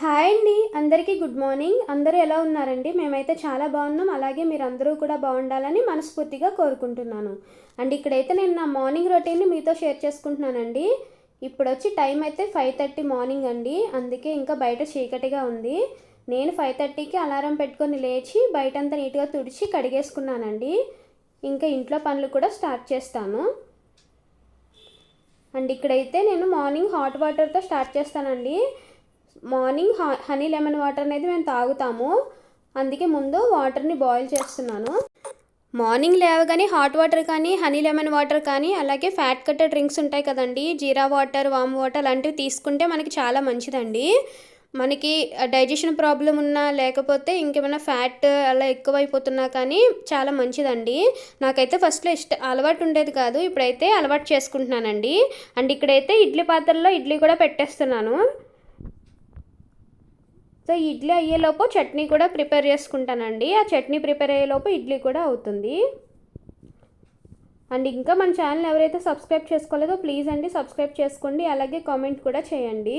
Hi అండి అందరికీ good morning. అందరూ ఎలా ఉన్నారండి? మేమైతే చాలా బాగున్నాం. అలాగే మీరందరూ కూడా బాగుండాలని మనస్ఫూర్తిగా కోరుకుంటున్నాను. అండ్ ఇక్కడైతే నేను నా మార్నింగ్ రొటీన్ని మీతో షేర్ చేసుకుంటున్నానండి. ఇప్పుడు వచ్చి టైం అయితే ఫైవ్ థర్టీ మార్నింగ్ అండి. అందుకే ఇంకా బయట చీకటిగా ఉంది. నేను ఫైవ్ థర్టీకి అలారం పెట్టుకొని లేచి బయటంతా నీట్గా తుడిచి కడిగేసుకున్నానండి. ఇంకా ఇంట్లో పనులు కూడా స్టార్ట్ చేస్తాను. అండ్ ఇక్కడైతే నేను మార్నింగ్ హాట్ వాటర్తో స్టార్ట్ చేస్తానండి. మార్నింగ్ హనీ లెమన్ వాటర్ అనేది మేము తాగుతాము. అందుకే ముందు వాటర్ని బాయిల్ చేస్తున్నాను. మార్నింగ్ లేవగానే హాట్ వాటర్ కానీ హనీ లెమన్ వాటర్ కానీ అలాగే ఫ్యాట్ కట్టర్ డ్రింక్స్ ఉంటాయి కదండి. జీరా వాటర్ వామ్ వాటర్ అలాంటివి తీసుకుంటే మనకి చాలా మంచిదండి. మనకి డైజెషన్ ప్రాబ్లం ఉన్నా లేకపోతే ఇంకేమైనా ఫ్యాట్ అలా ఎక్కువైపోతున్నా కానీ చాలా మంచిదండి. నాకైతే ఫస్ట్లో ఇష్ట అలవాటు ఉండేది కాదు. ఇప్పుడైతే అలవాటు చేసుకుంటున్నానండి. అండ్ ఇక్కడైతే ఇడ్లీ పాత్రలో ఇడ్లీ కూడా పెట్టేస్తున్నాను. సో ఇడ్లీ అయ్యేలోపు చట్నీ కూడా ప్రిపేర్ చేసుకుంటానండి. ఆ చట్నీ ప్రిపేర్ అయ్యేలోపు ఇడ్లీ కూడా అవుతుంది. అండ్ ఇంకా మన ఛానల్ ఎవరైతే సబ్స్క్రైబ్ చేసుకోలేదో ప్లీజ్ అండి సబ్స్క్రైబ్ చేసుకోండి. అలాగే కామెంట్ కూడా చేయండి.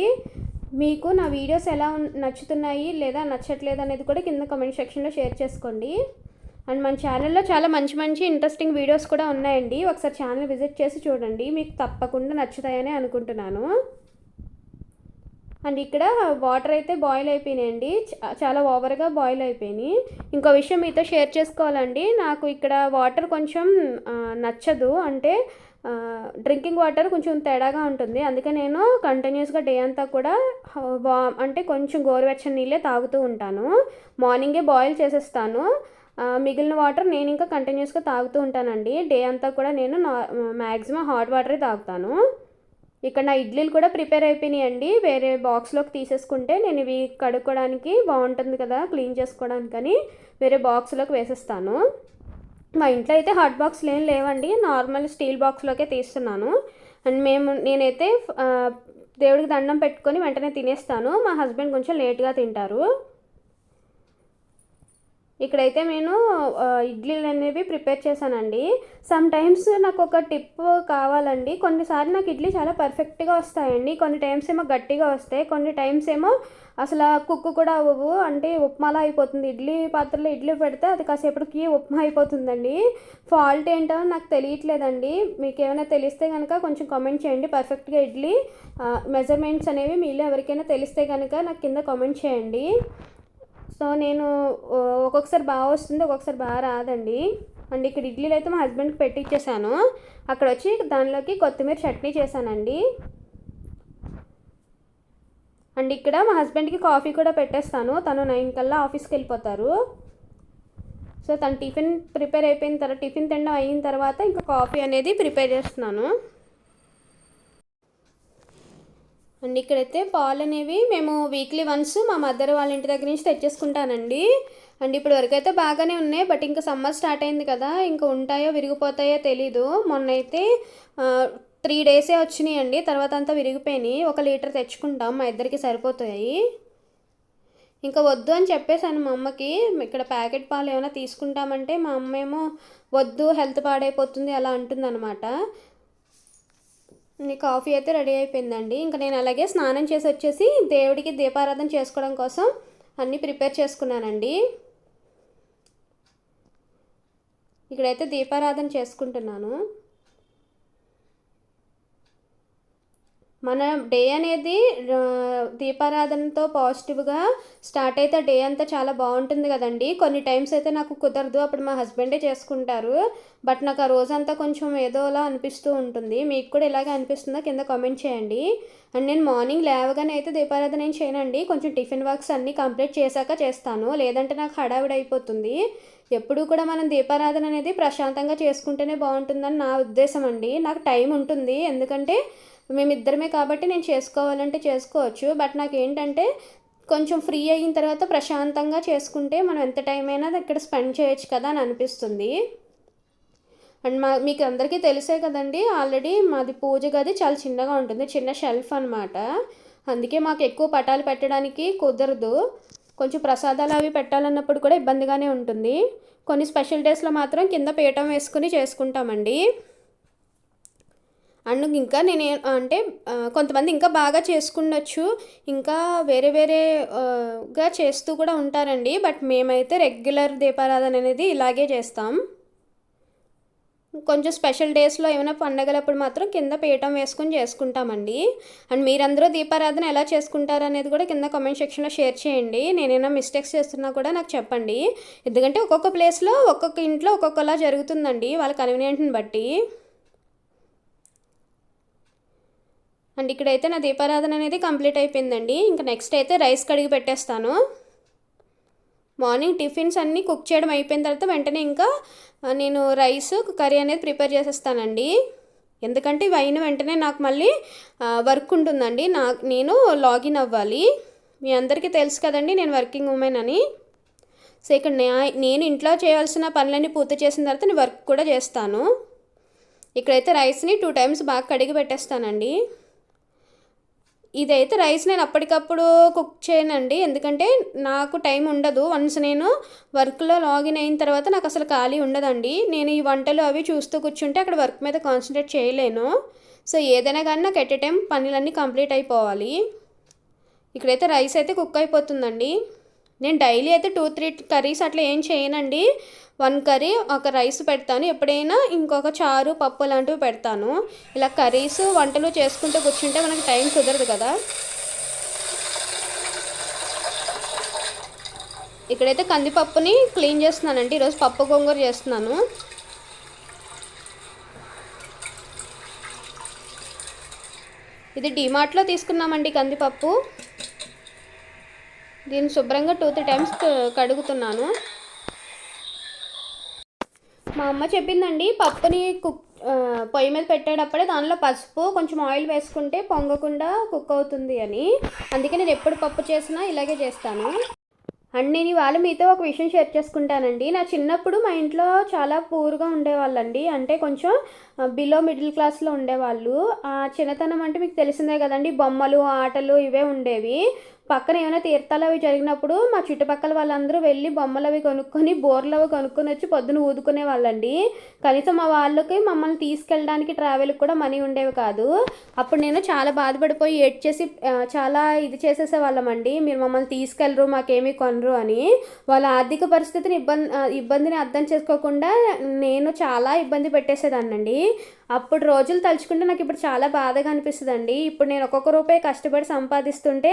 మీకు నా వీడియోస్ ఎలా నచ్చుతున్నాయి లేదా నచ్చట్లేదు అనేది కూడా కింద కామెంట్ సెక్షన్లో షేర్ చేసుకోండి. అండ్ మన ఛానల్లో చాలా మంచి మంచి ఇంట్రెస్టింగ్ వీడియోస్ కూడా ఉన్నాయండి. ఒకసారి ఛానల్ విజిట్ చేసి చూడండి. మీకు తప్పకుండా నచ్చుతాయని అనుకుంటున్నాను. అండ్ ఇక్కడ వాటర్ అయితే బాయిల్ అయిపోయినాయండి. చ- చాలా ఓవర్గా బాయిల్ అయిపోయినాయి. ఇంకో విషయం మీతో షేర్ చేసుకోవాలండి. నాకు ఇక్కడ వాటర్ కొంచెం నచ్చదు. అంటే డ్రింకింగ్ వాటర్ కొంచెం తేడాగా ఉంటుంది. అందుకే నేను కంటిన్యూస్గా డే అంతా కూడా వా అంటే కొంచెం గోరువెచ్చని నీళ్ళే తాగుతూ ఉంటాను. మార్నింగే బాయిల్ చేసేస్తాను. మిగిలిన వాటర్ నేను ఇంకా కంటిన్యూస్గా తాగుతూ ఉంటానండి. డే అంతా కూడా నేను నా మ్యాక్సిమం హాట్ వాటరే తాగుతాను. ఇక్కడ నా ఇడ్లీలు కూడా ప్రిపేర్ అయిపోయినాయండి. వేరే బాక్స్లోకి తీసేసుకుంటే నేను ఇవి కడుక్కోవడానికి బాగుంటుంది కదా క్లీన్ చేసుకోవడానికని. వేరే బాక్స్లోకి వేసేస్తాను. మా ఇంట్లో అయితే హాట్ బాక్స్లు ఏం లేవండి. నార్మల్ స్టీల్ బాక్స్లోకే తీస్తున్నాను. అండ్ మేము నేనైతే దేవుడికి దండం పెట్టుకొని వెంటనే తినేస్తాను. మా హస్బెండ్ కొంచెం లేట్గా తింటారు. ఇక్కడైతే నేను ఇడ్లీలు అనేవి ప్రిపేర్ చేశానండి. సమ్ టైమ్స్ నాకు ఒక టిప్ కావాలండి. కొన్నిసార్లు నాకు ఇడ్లీ చాలా పర్ఫెక్ట్గా వస్తాయండి. కొన్ని టైమ్స్ ఏమో గట్టిగా వస్తాయి. కొన్ని టైమ్స్ ఏమో అసలు కుక్కు కూడా అవ్వవు. అంటే ఉప్మాలా అయిపోతుంది. ఇడ్లీ పాత్రలో ఇడ్లీ పెడితే అది కాసేపటికి ఉప్మా అయిపోతుందండి. ఫాల్ట్ ఏంటో నాకు తెలియట్లేదండి. మీకు ఏమైనా తెలిస్తే కనుక కొంచెం కామెంట్ చేయండి. పర్ఫెక్ట్గా ఇడ్లీ మెజర్మెంట్స్ అనేవి మీలో ఎవరికైనా తెలిస్తే కనుక నాకు కింద కామెంట్ చేయండి. సో నేను ఒక్కొక్కసారి బాగా వస్తుంది ఒక్కొక్కసారి బాగా రాదండి. అండ్ ఇక్కడ ఇడ్లీలు అయితే మా హస్బెండ్కి పెట్టిచ్చేసాను. అక్కడ వచ్చి దానిలోకి కొత్తిమీర చట్నీ చేశానండి. అండ్ ఇక్కడ మా హస్బెండ్కి కాఫీ కూడా పెట్టేస్తాను. తను నైన్ కల్లా ఆఫీస్కి వెళ్ళిపోతారు. సో తను టిఫిన్ ప్రిపేర్ అయిపోయిన తర్వాత టిఫిన్ తినడం అయిన తర్వాత ఇంకా కాఫీ అనేది ప్రిపేర్ చేస్తున్నాను. అండ్ ఇక్కడైతే పాలు అనేవి మేము వీక్లీ వన్స్ మా మదర్ వాళ్ళ ఇంటి దగ్గర నుంచి తెచ్చేసుకుంటానండి. అండ్ ఇప్పుడు వరకైతే బాగానే ఉన్నాయి బట్ ఇంకా సమ్మర్ స్టార్ట్ అయింది కదా ఇంకా ఉంటాయో విరిగిపోతాయో తెలీదు. మొన్న అయితే త్రీ డేసే వచ్చినాయి అండి తర్వాత అంతా విరిగిపోయినాయి. ఒక లీటర్ తెచ్చుకుంటాం మా ఇద్దరికి సరిపోతాయి. ఇంకా వద్దు అని చెప్పేసాను మా అమ్మకి ఇక్కడ ప్యాకెట్ పాలు ఏమైనా తీసుకుంటామంటే మా అమ్మ ఏమో వద్దు హెల్త్ పాడైపోతుంది అలా అంటుందన్నమాట. కాఫీ అయితే రెడీ అయిపోయిందండి. ఇంకా నేను అలాగే స్నానం చేసి వచ్చేసి దేవుడికి దీపారాధన చేసుకోవడం కోసం అన్నీ ప్రిపేర్ చేసుకున్నానండి. ఇక్కడైతే దీపారాధన చేసుకుంటున్నాను. మన డే అనేది దీపారాధనతో పాజిటివ్గా స్టార్ట్ అయితే డే అంతా చాలా బాగుంటుంది కదండి. కొన్ని టైమ్స్ అయితే నాకు కుదరదు. అప్పుడు మా హస్బెండే చేసుకుంటారు. బట్ నాకు ఆ రోజంతా కొంచెం ఏదోలా అనిపిస్తూ ఉంటుంది. మీకు కూడా ఇలాగే అనిపిస్తుందా? కింద కామెంట్ చేయండి. అండ్ నేను మార్నింగ్ లేవగానే అయితే దీపారాధన ఏం చేయనండి. కొంచెం టిఫిన్ వర్క్స్ అన్నీ కంప్లీట్ చేశాక చేస్తాను. లేదంటే నాకు హడావిడి అయిపోతుంది. ఎప్పుడూ కూడా మనం దీపారాధన అనేది ప్రశాంతంగా చేసుకుంటేనే బాగుంటుందని నా ఉద్దేశం అండి. నాకు టైం ఉంటుంది. ఎందుకంటే మేమిద్దరమే కాబట్టి నేను చేసుకోవాలంటే చేసుకోవచ్చు. బట్ నాకు ఏంటంటే కొంచెం ఫ్రీ అయిన తర్వాత ప్రశాంతంగా చేసుకుంటే మనం ఎంత టైం అయినా ఇక్కడ స్పెండ్ చేయొచ్చు కదా అని అనిపిస్తుంది. అండ్ మా మీకు అందరికీ తెలిసే కదండి ఆల్రెడీ మాది పూజ గది చాలా చిన్నగా ఉంటుంది చిన్న షెల్ఫ్ అనమాట అందుకే మాకు ఎక్కువ పటాలు పెట్టడానికి కుదరదు. కొంచెం ప్రసాదాలు అవి పెట్టాలన్నప్పుడు కూడా ఇబ్బందిగానే ఉంటుంది. కొన్ని స్పెషల్ డేస్లో మాత్రం కింద పీఠం వేసుకుని చేసుకుంటామండి. అండ్ ఇంకా నేను అంటే కొంతమంది ఇంకా బాగా చేసుకుండొచ్చు ఇంకా వేరే వేరేగా చేస్తూ కూడా ఉంటారండి బట్ మేమైతే రెగ్యులర్ దీపారాధన అనేది ఇలాగే చేస్తాం. కొంచెం స్పెషల్ డేస్లో ఏమైనా పండగలప్పుడు మాత్రం కింద పీఠం వేసుకుని చేసుకుంటామండి. అండ్ మీరందరూ దీపారాధన ఎలా చేసుకుంటారు అనేది కూడా కింద కామెంట్ సెక్షన్లో షేర్ చేయండి. నేనైనా మిస్టేక్స్ చేస్తున్నా కూడా నాకు చెప్పండి. ఎందుకంటే ఒక్కొక్క ప్లేస్లో ఒక్కొక్క ఇంట్లో ఒక్కొక్కలా జరుగుతుందండి వాళ్ళ కన్వీనియంట్ని బట్టి. అండ్ ఇక్కడైతే నా దీపారాధన అనేది కంప్లీట్ అయిపోయిందండి. ఇంకా నెక్స్ట్ అయితే రైస్ కడిగి పెట్టేస్తాను. మార్నింగ్ టిఫిన్స్ అన్నీ కుక్ చేయడం అయిపోయిన తర్వాత వెంటనే ఇంకా నేను రైస్ కర్రీ అనేది ప్రిపేర్ చేసేస్తానండి. ఎందుకంటే ఇవి అయిన వెంటనే నాకు మళ్ళీ వర్క్ ఉంటుందండి. నా నేను లాగిన్ అవ్వాలి. మీ అందరికీ తెలుసు కదండి నేను వర్కింగ్ ఉమెన్ అని. సో ఇక్కడ నే- నేను ఇంట్లో చేయాల్సిన పనులన్నీ పూర్తి చేసిన తర్వాత నేను వర్క్ కూడా చేస్తాను. ఇక్కడైతే రైస్ని టూ టైమ్స్ బాగా కడిగి పెట్టేస్తానండి. ఇదైతే రైస్ నేను అప్పటికప్పుడు కుక్ చేయనండి. ఎందుకంటే నాకు టైం ఉండదు. వన్స్ నేను వర్క్లో లాగిన్ అయిన తర్వాత నాకు అసలు ఖాళీ ఉండదండి. నేను ఈ వంటలు అవి చూస్తూ కూర్చుంటే అక్కడ వర్క్ మీద కాన్సన్ట్రేట్ చేయలేను. సో ఏదైనా కానీ నాకు ఎట్ ఎ టైం పనులన్నీ కంప్లీట్ అయిపోవాలి. ఇక్కడైతే రైస్ అయితే కుక్ అయిపోతుందండి. నేను డైలీ అయితే టూ త్రీ కర్రీస్ అట్లా ఏం చేయనండి. వన్ కర్రీ ఒక రైస్ పెడతాను. ఎప్పుడైనా ఇంకొక చారు పప్పు లాంటివి పెడతాను. ఇలా కర్రీస్ వంటలు చేసుకుంటూ కూర్చుంటే మనకి టైం కుదరదు కదా. ఇక్కడైతే కందిపప్పుని క్లీన్ చేస్తున్నానండి. ఈరోజు పప్పు గోంగూర చేస్తున్నాను. ఇది డిమార్ట్లో తీసుకున్నామండి కందిపప్పు. దీన్ని శుభ్రంగా టూ త్రీ టైమ్స్ కడుగుతున్నాను. మా అమ్మ చెప్పిందండి పప్పుని కుక్ పొయ్యి మీద పెట్టేటప్పుడే దానిలో పసుపు కొంచెం ఆయిల్ వేసుకుంటే పొంగకుండా కుక్ అవుతుంది అని. అందుకే నేను ఎప్పుడు పప్పు చేసినా ఇలాగే చేస్తాను. అండ్ నేను ఇవాళ మీతో ఒక విషయం షేర్ చేసుకుంటానండి. నా చిన్నప్పుడు మా ఇంట్లో చాలా పూర్గా ఉండేవాళ్ళండి. అంటే కొంచెం బిలో మిడిల్ క్లాస్లో ఉండేవాళ్ళు. ఆ చిన్నతనం అంటే మీకు తెలిసిందే కదండి బొమ్మలు ఆటలు ఇవే ఉండేవి. పక్కన ఏమైనా తీర్థాలు అవి జరిగినప్పుడు మా చుట్టుపక్కల వాళ్ళందరూ వెళ్ళి బొమ్మలు అవి కొనుక్కొని బోర్లు అవి కొనుక్కొని వచ్చి పొద్దున ఊదుకునే వాళ్ళండి. కనీసం మా వాళ్ళకి మమ్మల్ని తీసుకెళ్ళడానికి ట్రావెల్కి కూడా మనీ ఉండేవి కాదు. అప్పుడు నేను చాలా బాధపడిపోయి ఏడ్ చేసి చాలా ఇది చేసేసే వాళ్ళమండి మీరు మమ్మల్ని తీసుకెళ్ళరు మాకేమీ కొనరు అని. వాళ్ళ ఆర్థిక పరిస్థితిని ఇబ్బంది ఇబ్బందిని అర్థం చేసుకోకుండా నేను చాలా ఇబ్బంది పెట్టేసేదాన్నండి. అప్పుడు రోజులు తలుచుకుంటే నాకు ఇప్పుడు చాలా బాధగా అనిపిస్తుందండి. ఇప్పుడు నేను ఒక్కొక్క రూపాయి కష్టపడి సంపాదిస్తుంటే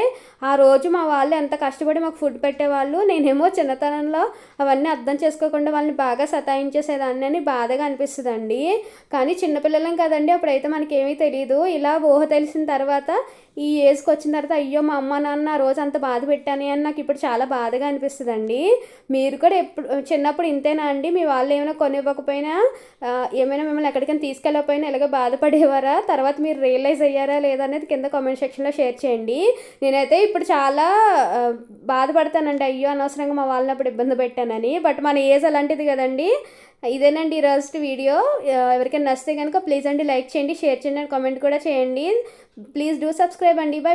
ఆ రోజు మా వాళ్ళు ఎంత కష్టపడి మాకు ఫుడ్ పెట్టేవాళ్ళు నేనేమో చిన్నతనంలో అవన్నీ అర్థం చేసుకోకుండా వాళ్ళని బాగా సతాయించేసేదాన్ని అని బాధగా అనిపిస్తుందండి. కానీ చిన్నపిల్లలం కదండి అప్పుడైతే మనకేమీ తెలియదు ఇలా ఊహ తెలిసిన తర్వాత ఈ ఏజ్కి వచ్చిన తర్వాత అయ్యో మా అమ్మ నాన్న ఆ రోజు అంత బాధ పెట్టాను అని నాకు ఇప్పుడు చాలా బాధగా అనిపిస్తుందండి. మీరు కూడా ఎప్పుడు చిన్నప్పుడు ఇంతేనా అండి? మీ వాళ్ళు ఏమైనా కొనివ్వకపోయినా ఏమైనా మిమ్మల్ని ఎక్కడికైనా పైన ఇలాగ బాధపడేవారా? తర్వాత మీరు రియలైజ్ అయ్యారా లేదా అనేది కింద కామెంట్ సెక్షన్లో షేర్ చేయండి. నేనైతే ఇప్పుడు చాలా బాధపడతానండి. అయ్యో అనవసరంగా మా వాళ్ళని అప్పుడు ఇబ్బంది పెట్టానని. బట్ మన ఏజ్ అలాంటిది కదండి. ఇదేనండి ఈరోజు వీడియో ఎవరికైనా నచ్చితే కనుక ప్లీజ్ అండి లైక్ చేయండి షేర్ చేయండి అండ్ కామెంట్ కూడా చేయండి. ప్లీజ్ డూ సబ్స్క్రైబ్ అండి. బై